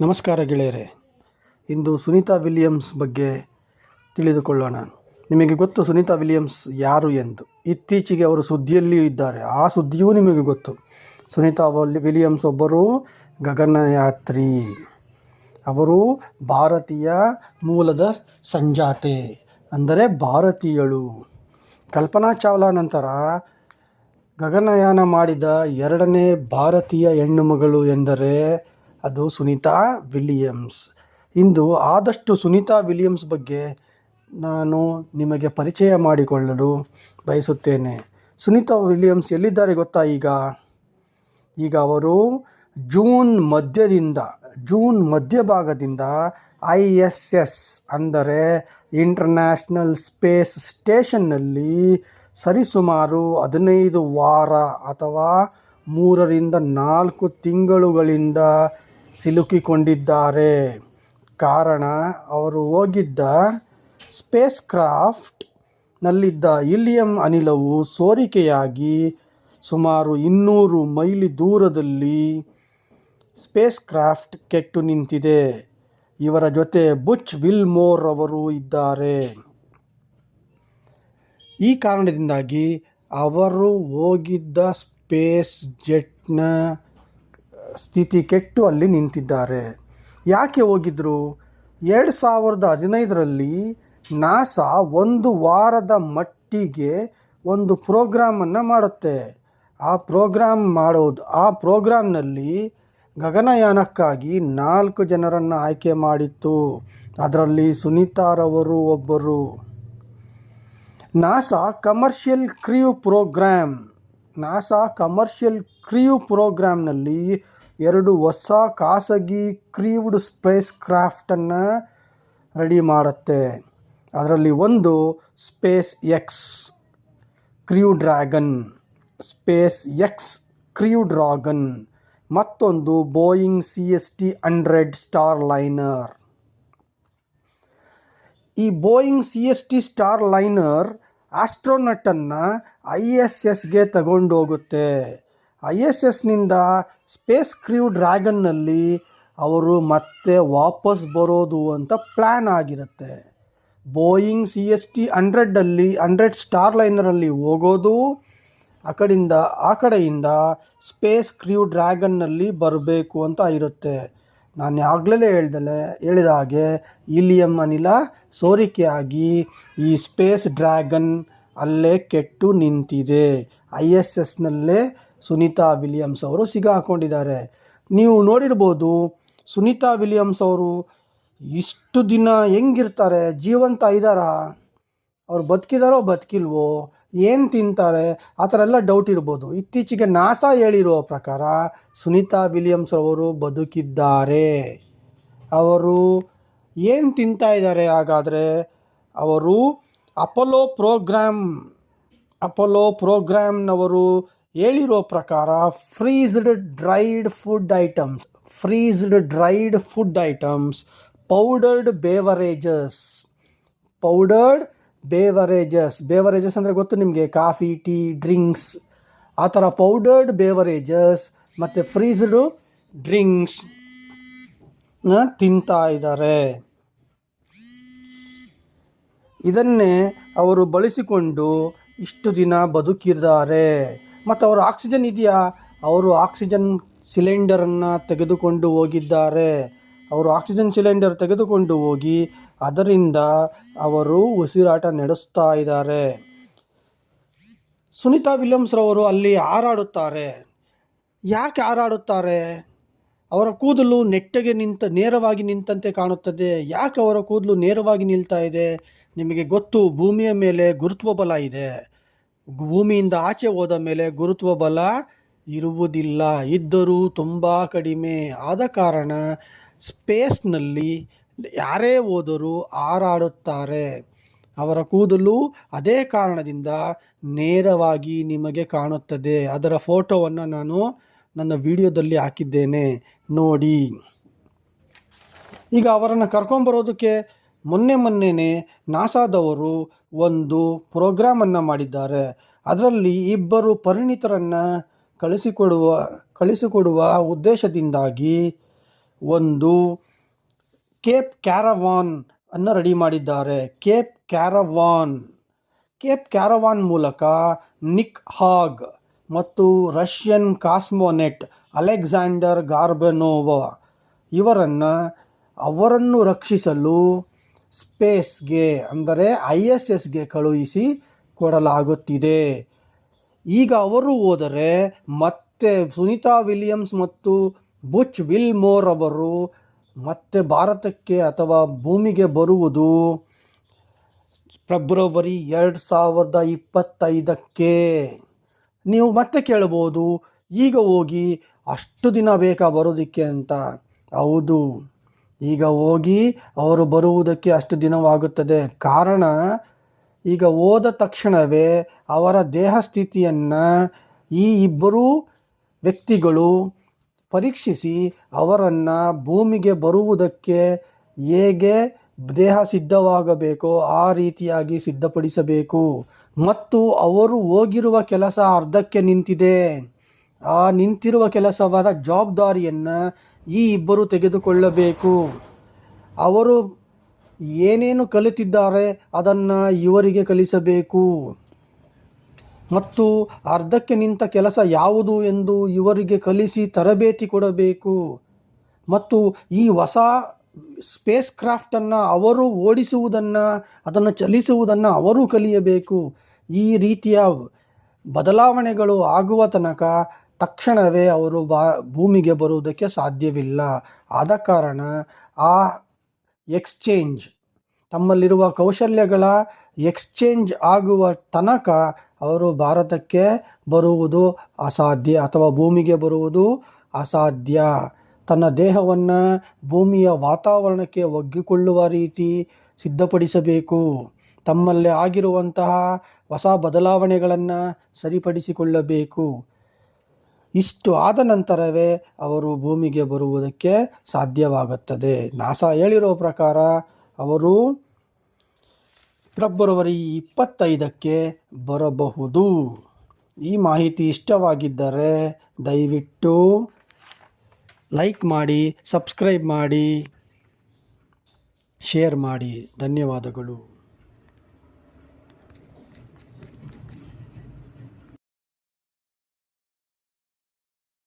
ನಮಸ್ಕಾರ ಗೆಳೆಯರೆ. ಇಂದು ಸುನೀತಾ ವಿಲಿಯಮ್ಸ್ ಬಗ್ಗೆ ತಿಳಿದುಕೊಳ್ಳೋಣ. ನಿಮಗೆ ಗೊತ್ತು ಸುನೀತಾ ವಿಲಿಯಮ್ಸ್ ಯಾರು ಎಂದು. ಇತ್ತೀಚೆಗೆ ಅವರು ಸುದ್ದಿಯಲ್ಲಿಯೂ ಇದ್ದಾರೆ. ಆ ಸುದ್ದಿಯೂ ನಿಮಗೆ ಗೊತ್ತು. ಸುನೀತಾ ವಲ್- ವಿಲಿಯಮ್ಸ್ ಒಬ್ಬರು ಗಗನಯಾತ್ರಿ. ಅವರು ಭಾರತೀಯ ಮೂಲದ ಸಂಜಾತೆ, ಅಂದರೆ ಭಾರತೀಯಳು. ಕಲ್ಪನಾ ಚಾವ್ಲಾ ನಂತರ ಗಗನಯಾನ ಮಾಡಿದ ಎರಡನೇ ಭಾರತೀಯ ಹೆಣ್ಣು ಮಗಳು ಎಂದರೆ ಅದು ಸುನೀತಾ ವಿಲಿಯಮ್ಸ್. ಇಂದು ಆದಷ್ಟು ಸುನೀತಾ ವಿಲಿಯಮ್ಸ್ ಬಗ್ಗೆ ನಾನು ನಿಮಗೆ ಪರಿಚಯ ಮಾಡಿಕೊಳ್ಳಲು ಬಯಸುತ್ತೇನೆ. ಸುನೀತಾ ವಿಲಿಯಮ್ಸ್ ಎಲ್ಲಿದ್ದಾರೆ ಗೊತ್ತಾ ಈಗ? ಈಗ ಅವರು ಜೂನ್ ಮಧ್ಯದಿಂದ, ಜೂನ್ ಮಧ್ಯಭಾಗದಿಂದ ಐ ಎಸ್ ಎಸ್ ಅಂದರೆ ಇಂಟರ್ನ್ಯಾಷನಲ್ ಸ್ಪೇಸ್ ಸ್ಟೇಷನ್ನಲ್ಲಿ ಸರಿಸುಮಾರು ಹದಿನೈದು ವಾರ ಅಥವಾ ಮೂರರಿಂದ ನಾಲ್ಕು ತಿಂಗಳುಗಳಿಂದ ಸಿಲುಕಿಕೊಂಡಿದ್ದಾರೆ. ಕಾರಣ, ಅವರು ಹೋಗಿದ್ದ ಸ್ಪೇಸ್ ಕ್ರಾಫ್ಟ್ನಲ್ಲಿದ್ದ ಇಲಿಯಂ ಅನಿಲವು ಸೋರಿಕೆಯಾಗಿ ಸುಮಾರು ಇನ್ನೂರು ಮೈಲಿ ದೂರದಲ್ಲಿ ಸ್ಪೇಸ್ ಕ್ರಾಫ್ಟ್ ಕೆಟ್ಟು ನಿಂತಿದೆ. ಇವರ ಜೊತೆ ಬುಚ್ ವಿಲ್ಮೋರ್ ಅವರು ಇದ್ದಾರೆ. ಈ ಕಾರಣದಿಂದಾಗಿ ಅವರು ಹೋಗಿದ್ದ ಸ್ಪೇಸ್ ಜೆಟ್ನ ಸ್ಥಿತಿ ಕೆಟ್ಟು ಅಲ್ಲಿ ನಿಂತಿದ್ದಾರೆ. ಯಾಕೆ ಹೋಗಿದ್ರು? ಎರಡು ಸಾವಿರದ ಹದಿನೈದರಲ್ಲಿ ನಾಸಾ ಒಂದು ವಾರದ ಮಟ್ಟಿಗೆ ಒಂದು ಪ್ರೋಗ್ರಾಮನ್ನು ಮಾಡುತ್ತೆ. ಆ ಪ್ರೋಗ್ರಾಮ್ ಮಾಡೋದು, ಆ ಪ್ರೋಗ್ರಾಮ್ನಲ್ಲಿ ಗಗನಯಾನಕ್ಕಾಗಿ ನಾಲ್ಕು ಜನರನ್ನು ಆಯ್ಕೆ ಮಾಡಿತ್ತು. ಅದರಲ್ಲಿ ಸುನೀತಾರವರು ಒಬ್ಬರು. NASA commercial crew programme, NASA commercial crew ಪ್ರೋಗ್ರಾಮ್ನಲ್ಲಿ ಎರಡು ಹೊಸ ಖಾಸಗಿ ಕ್ರೀವ್ಡ್ ಸ್ಪೇಸ್ ಕ್ರಾಫ್ಟನ್ನು ರೆಡಿ ಮಾಡುತ್ತೆ. ಅದರಲ್ಲಿ ಒಂದು SpaceX Crew Dragon, SpaceX Crew Dragon, ಮತ್ತೊಂದು Boeing C S T hundred Starliner. ಈ Boeing C S T Starliner ಆಸ್ಟ್ರೋನಟನ್ನು I S ಎಸ್ಗೆ ತಗೊಂಡೋಗುತ್ತೆ. ಐ ಎಸ್ ಎಸ್ನಿಂದ ಸ್ಪೇಸ್ ಕ್ರೀವ್ ಡ್ರ್ಯಾಗನ್ನಲ್ಲಿ ಅವರು ಮತ್ತೆ ವಾಪಸ್ ಬರೋದು ಅಂತ ಪ್ಲ್ಯಾನ್ ಆಗಿರುತ್ತೆ. ಬೋಯಿಂಗ್ ಸಿ ಎಸ್ ಟಿ ಹಂಡ್ರೆಡ್ಡಲ್ಲಿ ಹಂಡ್ರೆಡ್ ಸ್ಟಾರ್ ಲೈನರಲ್ಲಿ ಹೋಗೋದು, ಆ ಕಡೆಯಿಂದ ಆ ಕಡೆಯಿಂದ ಸ್ಪೇಸ್ ಕ್ರೀವ್ ಡ್ರ್ಯಾಗನ್ನಲ್ಲಿ ಬರಬೇಕು ಅಂತ ಇರುತ್ತೆ. ನಾನು ಆಗಲೇ ಹೇಳ್ದಲೆ, ಹೇಳಿದ ಹಾಗೆ ಇಲಿಯಂ ಅನಿಲ ಸೋರಿಕೆಯಾಗಿ ಈ ಸ್ಪೇಸ್ ಡ್ರ್ಯಾಗನ್ ಅಲ್ಲೇ ಕೆಟ್ಟು ನಿಂತಿದೆ. ಐ ಎಸ್ ಎಸ್ನಲ್ಲೇ ಸುನೀತಾ ವಿಲಿಯಮ್ಸ್ ಅವರು ಸಿಗಾಕೊಂಡಿದ್ದಾರೆ ನೀವು ನೋಡಿರ್ಬೋದು ಸುನೀತಾ ವಿಲಿಯಮ್ಸ್ ಅವರು ಇಷ್ಟು ದಿನ ಹೆಂಗಿರ್ತಾರೆ, ಜೀವಂತ ಇದ್ದಾರಾ? ಅವ್ರು ಬದುಕಿದಾರೋ ಬದುಕಿಲ್ವೋ? ಏನು ತಿಂತಾರೆ? ಆ ಥರ ಎಲ್ಲ ಡೌಟ್ ಇರ್ಬೋದು. ಇತ್ತೀಚೆಗೆ ನಾಸಾ ಹೇಳಿರೋ ಪ್ರಕಾರ ಸುನೀತಾ ವಿಲಿಯಮ್ಸ್ ಅವರು ಬದುಕಿದ್ದಾರೆ. ಅವರು ಏನು ತಿಂತಾ ಇದ್ದಾರೆ ಹಾಗಾದರೆ? ಅವರು ಅಪೋಲೋ ಪ್ರೋಗ್ರಾಮ್, ಅಪೋಲೋ ಪ್ರೋಗ್ರಾಮ್ನವರು ಹೇಳಿರೋ ಪ್ರಕಾರ freezed dried food items freezed dried food items powdered beverages powdered beverages beverages ಅಂದರೆ ಗೊತ್ತು ನಿಮಗೆ? ಕಾಫಿ, ಟೀ ಡ್ರಿಂಕ್ಸ್ ಆ ಥರ ಪೌಡರ್ಡ್ ಬೇವರೇಜಸ್ ಮತ್ತು ಫ್ರೀಸ್ಡು ಡ್ರಿಂಕ್ಸ್ ತಿಂತಾ ಇದ್ದಾರೆ. ಇದನ್ನೇ ಅವರು ಬಳಸಿಕೊಂಡು ಇಷ್ಟು ದಿನ ಬದುಕಿದ್ದಾರೆ. ಮತ್ತು ಅವರು ಆಕ್ಸಿಜನ್ ಇದೆಯಾ? ಅವರು ಆಕ್ಸಿಜನ್ ಸಿಲಿಂಡರನ್ನು ತೆಗೆದುಕೊಂಡು ಹೋಗಿದ್ದಾರೆ. ಅವರು ಆಕ್ಸಿಜನ್ ಸಿಲಿಂಡರ್ ತೆಗೆದುಕೊಂಡು ಹೋಗಿ, ಅದರಿಂದ ಅವರು ಉಸಿರಾಟ ನಡೆಸ್ತಾ ಇದ್ದಾರೆ. ಸುನೀತಾ ವಿಲಿಯಮ್ಸ್ರವರು ಅಲ್ಲಿ ಹಾರಾಡುತ್ತಾರೆ. ಯಾಕೆ ಹಾರಾಡುತ್ತಾರೆ? ಅವರ ಕೂದಲು ನೆಟ್ಟಗೆ ನಿಂತ, ನೇರವಾಗಿ ನಿಂತಂತೆ ಕಾಣುತ್ತದೆ. ಯಾಕೆ ಅವರ ಕೂದಲು ನೇರವಾಗಿ ನಿಲ್ತಾ ಇದೆ? ನಿಮಗೆ ಗೊತ್ತು, ಭೂಮಿಯ ಮೇಲೆ ಗುರುತ್ವ ಬಲ ಇದೆ. ಭೂಮಿಯಿಂದ ಆಚೆ ಹೋದ ಮೇಲೆ ಗುರುತ್ವ ಬಲ ಇರುವುದಿಲ್ಲ. ಇದ್ದರೂ ತುಂಬ ಕಡಿಮೆ. ಆದ ಕಾರಣ ಸ್ಪೇಸ್ನಲ್ಲಿ ಯಾರೇ ಹೋದರೂ ಹಾರಾಡುತ್ತಾರೆ. ಅವರ ಕೂದಲು ಅದೇ ಕಾರಣದಿಂದ ನೇರವಾಗಿ ನಿಮಗೆ ಕಾಣುತ್ತದೆ. ಅದರ ಫೋಟೋವನ್ನು ನಾನು ನನ್ನ ವಿಡಿಯೋದಲ್ಲಿ ಹಾಕಿದ್ದೇನೆ. ನೋಡಿ. ಈಗ ಅವರನ್ನು ಕರ್ಕೊಂಬರೋದಕ್ಕೆ ಮೊನ್ನೆ ಮೊನ್ನೆನೇ ನಾಸಾದವರು ಒಂದು ಪ್ರೋಗ್ರಾಮನ್ನು ಮಾಡಿದ್ದಾರೆ. ಅದರಲ್ಲಿ ಇಬ್ಬರು ಪರಿಣಿತರನ್ನು ಕಳಿಸಿಕೊಡುವ ಕಳಿಸಿಕೊಡುವ ಉದ್ದೇಶದಿಂದಾಗಿ ಒಂದು ಕೇಪ್ ಕ್ಯಾರವಾನ್ ಅನ್ನು ರೆಡಿ ಮಾಡಿದ್ದಾರೆ. ಕೇಪ್ ಕ್ಯಾರವಾನ್ ಕೇಪ್ ಕ್ಯಾರವಾನ್ ಮೂಲಕ ನಿಕ್ ಹಾಗ್ ಮತ್ತು ರಷ್ಯನ್ ಕಾಸ್ಮೋನೆಟ್ ಅಲೆಕ್ಸಾಂಡರ್ ಗಾರ್ಬನೋವ ಇವರನ್ನು ಅವರನ್ನು ರಕ್ಷಿಸಲು ಸ್ಪೇಸ್ಗೆ ಅಂದರೆ ಐ ಎಸ್ ಎಸ್ಗೆ ಕಳುಹಿಸಿ ಕೊಡಲಾಗುತ್ತಿದೆ. ಈಗ ಅವರು ಹೋದರೆ ಮತ್ತೆ ಸುನೀತಾ ವಿಲಿಯಮ್ಸ್ ಮತ್ತು ಬುಚ್ ವಿಲ್ಮೋರ್ ಅವರು ಮತ್ತೆ ಭಾರತಕ್ಕೆ ಅಥವಾ ಭೂಮಿಗೆ ಬರುವುದು ಫೆಬ್ರವರಿ ಎರಡು ಸಾವಿರದ ಇಪ್ಪತ್ತೈದಕ್ಕೆ. ನೀವು ಮತ್ತೆ ಕೇಳ್ಬೋದು ಈಗ ಹೋಗಿ ಅಷ್ಟು ದಿನ ಬೇಕಾ ಬರೋದಕ್ಕೆ ಅಂತ. ಹೌದು. ಈಗ ಹೋಗಿ ಅವರು ಬರುವುದಕ್ಕೆ ಅಷ್ಟು ದಿನವಾಗುತ್ತದೆ. ಕಾರಣ, ಈಗ ಹೋದ ತಕ್ಷಣವೇ ಅವರ ದೇಹ ಸ್ಥಿತಿಯನ್ನು ಈ ಇಬ್ಬರೂ ವ್ಯಕ್ತಿಗಳು ಪರೀಕ್ಷಿಸಿ ಅವರನ್ನು ಭೂಮಿಗೆ ಬರುವುದಕ್ಕೆ ಹೇಗೆ ದೇಹ ಸಿದ್ಧವಾಗಬೇಕೋ ಆ ರೀತಿಯಾಗಿ ಸಿದ್ಧಪಡಿಸಬೇಕು. ಮತ್ತು ಅವರು ಹೋಗಿರುವ ಕೆಲಸ ಅರ್ಧಕ್ಕೆ ನಿಂತಿದೆ. ಆ ನಿಂತಿರುವ ಕೆಲಸವಾದ ಜವಾಬ್ದಾರಿಯನ್ನು ಈ ಇಬ್ಬರು ತೆಗೆದುಕೊಳ್ಳಬೇಕು. ಅವರು ಏನೇನು ಕಲಿತಿದ್ದಾರೆ ಅದನ್ನು ಇವರಿಗೆ ಕಲಿಸಬೇಕು. ಮತ್ತು ಅರ್ಧಕ್ಕೆ ನಿಂತ ಕೆಲಸ ಯಾವುದು ಎಂದು ಇವರಿಗೆ ಕಲಿಸಿ ತರಬೇತಿ ಕೊಡಬೇಕು. ಮತ್ತು ಈ ಹೊಸ ಸ್ಪೇಸ್ ಕ್ರಾಫ್ಟನ್ನು ಅವರು ಓಡಿಸುವುದನ್ನು, ಅದನ್ನು ಚಲಿಸುವುದನ್ನು ಅವರು ಕಲಿಯಬೇಕು. ಈ ರೀತಿಯ ಬದಲಾವಣೆಗಳು ಆಗುವ ತನಕ ತಕ್ಷಣವೇ ಅವರು ಬಾ, ಭೂಮಿಗೆ ಬರುವುದಕ್ಕೆ ಸಾಧ್ಯವಿಲ್ಲ. ಆದ ಕಾರಣ ಆ ಎಕ್ಸ್ಚೇಂಜ್, ತಮ್ಮಲ್ಲಿರುವ ಕೌಶಲ್ಯಗಳ ಎಕ್ಸ್ಚೇಂಜ್ ಆಗುವ ತನಕ ಅವರು ಭಾರತಕ್ಕೆ ಬರುವುದು ಅಸಾಧ್ಯ ಅಥವಾ ಭೂಮಿಗೆ ಬರುವುದು ಅಸಾಧ್ಯ. ತನ್ನ ದೇಹವನ್ನು ಭೂಮಿಯ ವಾತಾವರಣಕ್ಕೆ ಒಗ್ಗಿಕೊಳ್ಳುವ ರೀತಿ ಸಿದ್ಧಪಡಿಸಬೇಕು. ತಮ್ಮಲ್ಲಿ ಆಗಿರುವಂತಹ ಹೊಸ ಬದಲಾವಣೆಗಳನ್ನು ಸರಿಪಡಿಸಿಕೊಳ್ಳಬೇಕು. ಇಷ್ಟು ಆದ ನಂತರವೇ ಅವರು ಭೂಮಿಗೆ ಬರುವುದಕ್ಕೆ ಸಾಧ್ಯವಾಗುತ್ತದೆ. ನಾಸಾ ಹೇಳಿರೋ ಪ್ರಕಾರ ಅವರು ಫೆಬ್ರವರಿ ಇಪ್ಪತ್ತೈದಕ್ಕೆ ಬರಬಹುದು. ಈ ಮಾಹಿತಿ ಇಷ್ಟವಾಗಿದ್ದರೆ ದಯವಿಟ್ಟು ಲೈಕ್ ಮಾಡಿ, ಸಬ್ಸ್ಕ್ರೈಬ್ ಮಾಡಿ, ಶೇರ್ ಮಾಡಿ. ಧನ್ಯವಾದಗಳು.